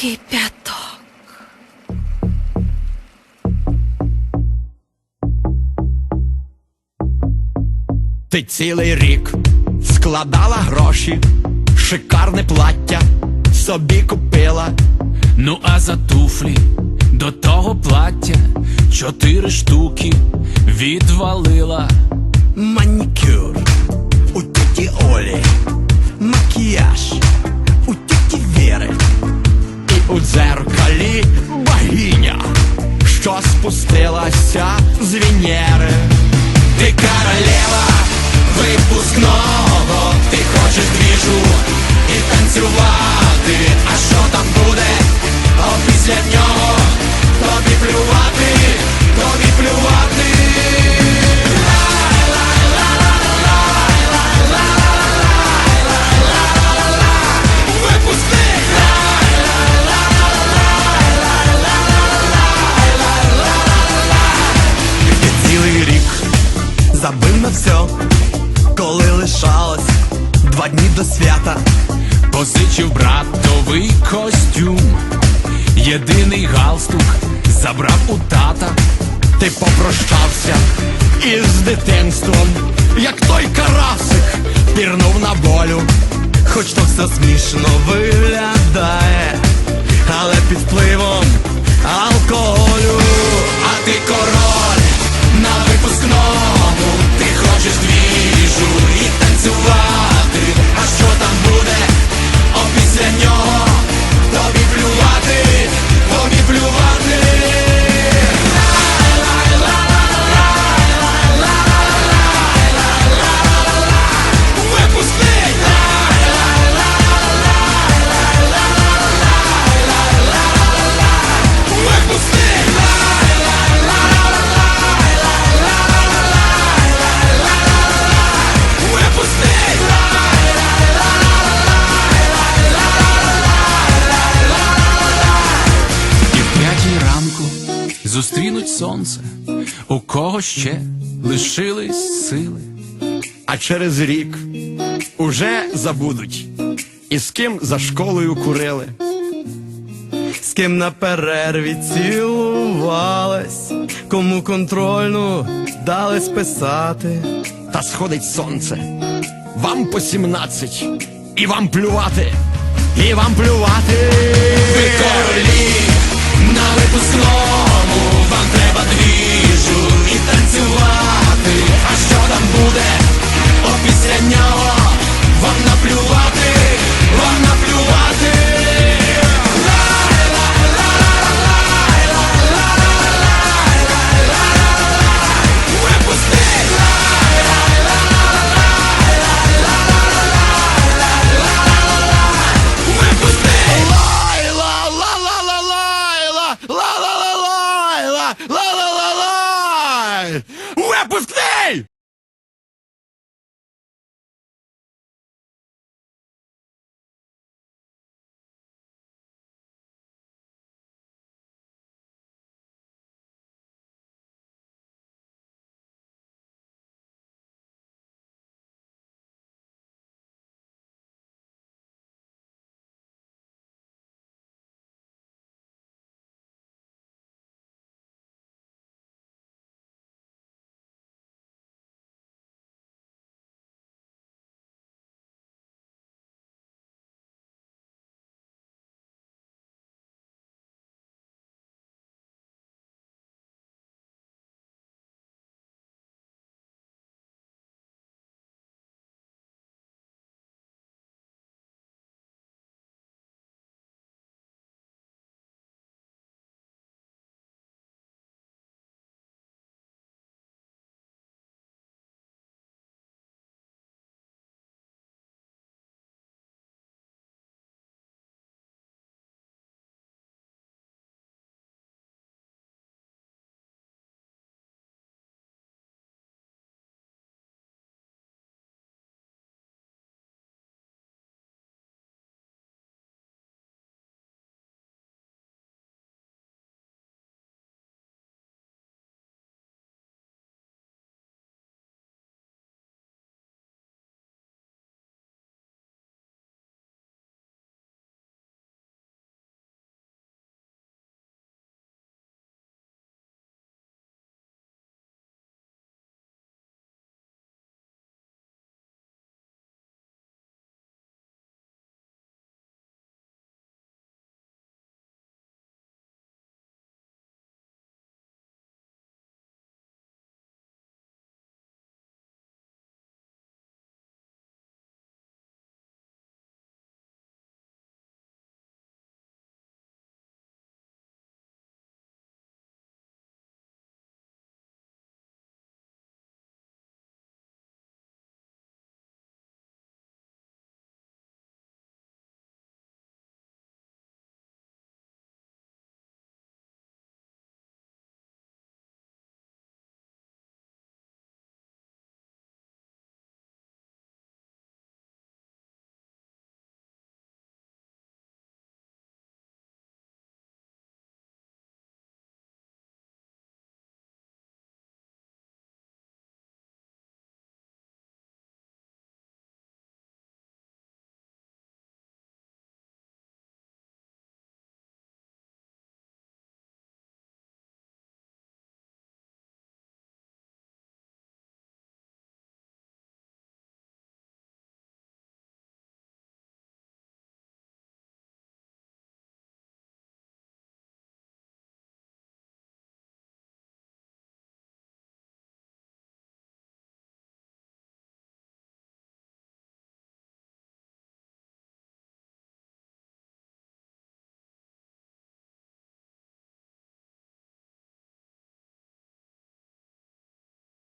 Кипяток. Ти цілий рік складала гроші, шикарне плаття собі купила. Ну а за туфлі до того плаття чотири штуки відвалила. Манікюр у тіті Олі, макіяж у дзеркалі богиня, що спустилася з Венери. Ти королева випускного, ти хочеш двіжу і танцювати. А що там буде? Свята. Позичив братовий костюм, єдиний галстук забрав у тата. Ти попрощався із дитинством, як той карасик пірнув на волю. Хоч то все смішно виглядає, але під впливом зустрінуть сонце, у кого ще лишились сили. А через рік уже забудуть, і з ким за школою курили, з ким на перерві цілувалась, кому контрольну дали списати. Та сходить сонце, вам по сімнадцять, і вам плювати, і вам плювати. Ви королі на випускному, вам треба двіжу